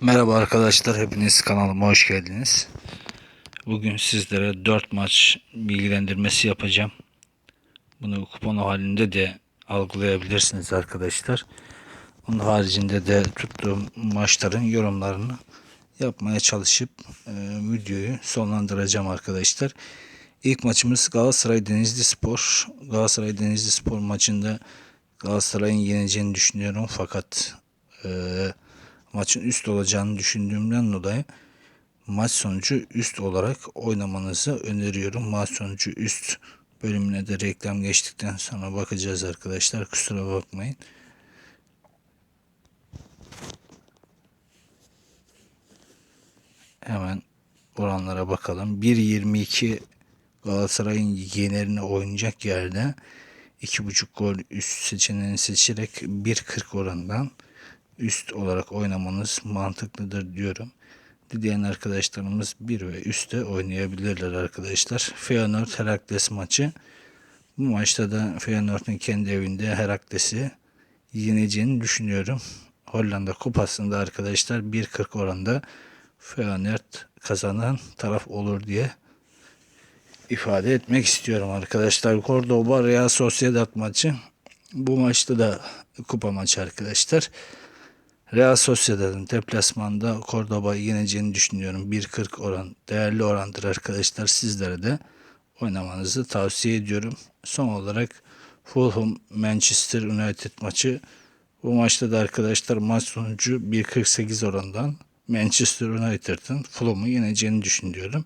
Merhaba arkadaşlar, hepiniz kanalıma hoş geldiniz. Bugün sizlere 4 maç bilgilendirmesi yapacağım. Bunu kupon halinde de algılayabilirsiniz arkadaşlar. Onun haricinde de tuttuğum maçların yorumlarını yapmaya çalışıp e, videoyu sonlandıracağım arkadaşlar. İlk maçımız Galatasaray Denizli Spor. Galatasaray Denizli Spor maçında Galatasaray'ın yeneceğini düşünüyorum fakat eee maçın üst olacağını düşündüğümden dolayı maç sonucu üst olarak oynamanızı öneriyorum. Maç sonucu üst bölümüne de reklam geçtikten sonra bakacağız arkadaşlar. Kusura bakmayın. Hemen oranlara bakalım. 1.22 Galatasaray'ın yenerini oynayacak yerde 2.5 gol üst seçeneğini seçerek 1.40 orandan üst olarak oynamanız mantıklıdır diyorum. Dileyen arkadaşlarımız 1 ve üstte oynayabilirler arkadaşlar. Feyenoord Herakles maçı. Bu maçta da Feyenoord'un kendi evinde Herakles'i yeneceğini düşünüyorum. Hollanda kupasında arkadaşlar 1.40 oranda Feyenoord kazanan taraf olur diye ifade etmek istiyorum arkadaşlar. Cordoba Real Sociedad maçı. Bu maçta da kupa maçı arkadaşlar. Real Sociedad'ın deplasmanda Cordoba'yı yeneceğini düşünüyorum. 1.40 oran değerli orandır arkadaşlar. Sizlere de oynamanızı tavsiye ediyorum. Son olarak Fulham Manchester United maçı. Bu maçta da arkadaşlar maç sonucu 1.48 orandan Manchester United'ın Fulham'ı yeneceğini düşünüyorum.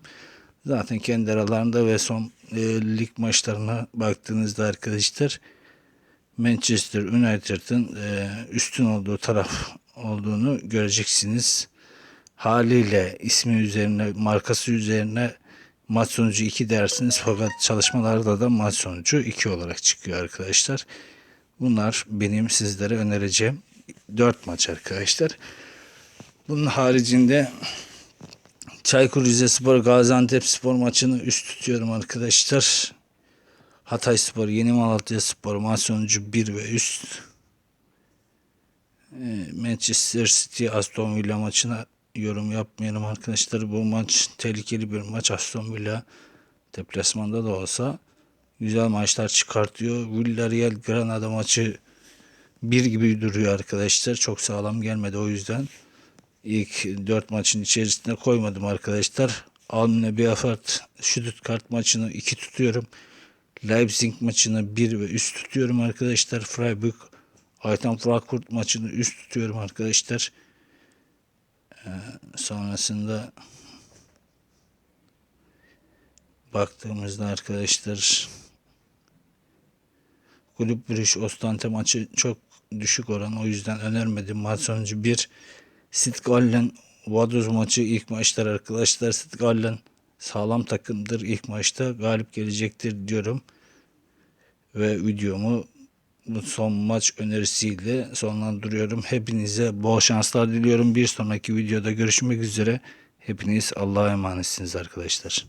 Zaten kendi aralarında ve son e, lig maçlarına baktığınızda arkadaşlar Manchester United'ın e, üstün olduğu taraf olduğunu göreceksiniz. Haliyle ismi üzerine, markası üzerine maç sonucu 2 dersiniz fakat çalışmalarda da maç sonucu 2 olarak çıkıyor arkadaşlar. Bunlar benim sizlere önereceğim 4 maç arkadaşlar. Bunun haricinde Çaykur Rizespor Gaziantep Spor maçını üst tutuyorum arkadaşlar. Hatay Spor, Yeni Malatya Spor maç sonucu 1 ve üst. Manchester City Aston Villa maçına yorum yapmayalım arkadaşlar. Bu maç tehlikeli bir maç. Aston Villa deplasmanda da olsa güzel maçlar çıkartıyor. Villarreal Granada maçı bir gibi duruyor arkadaşlar. Çok sağlam gelmedi o yüzden ilk dört maçın içerisinde koymadım arkadaşlar. Almine Biafart Stuttgart maçını iki tutuyorum. Leipzig maçını bir ve üst tutuyorum arkadaşlar. Freiburg Aytan Frankfurt maçını üst tutuyorum arkadaşlar. Ee, sonrasında baktığımızda arkadaşlar Kulüp Brüş Ostante maçı çok düşük oran. O yüzden önermedim. Maç sonucu 1. Stitgallen Vaduz maçı ilk maçlar arkadaşlar. Stitgallen sağlam takımdır. ilk maçta galip gelecektir diyorum. Ve videomu son maç önerisiyle sonlandırıyorum. Hepinize bol şanslar diliyorum. Bir sonraki videoda görüşmek üzere. Hepiniz Allah'a emanetsiniz arkadaşlar.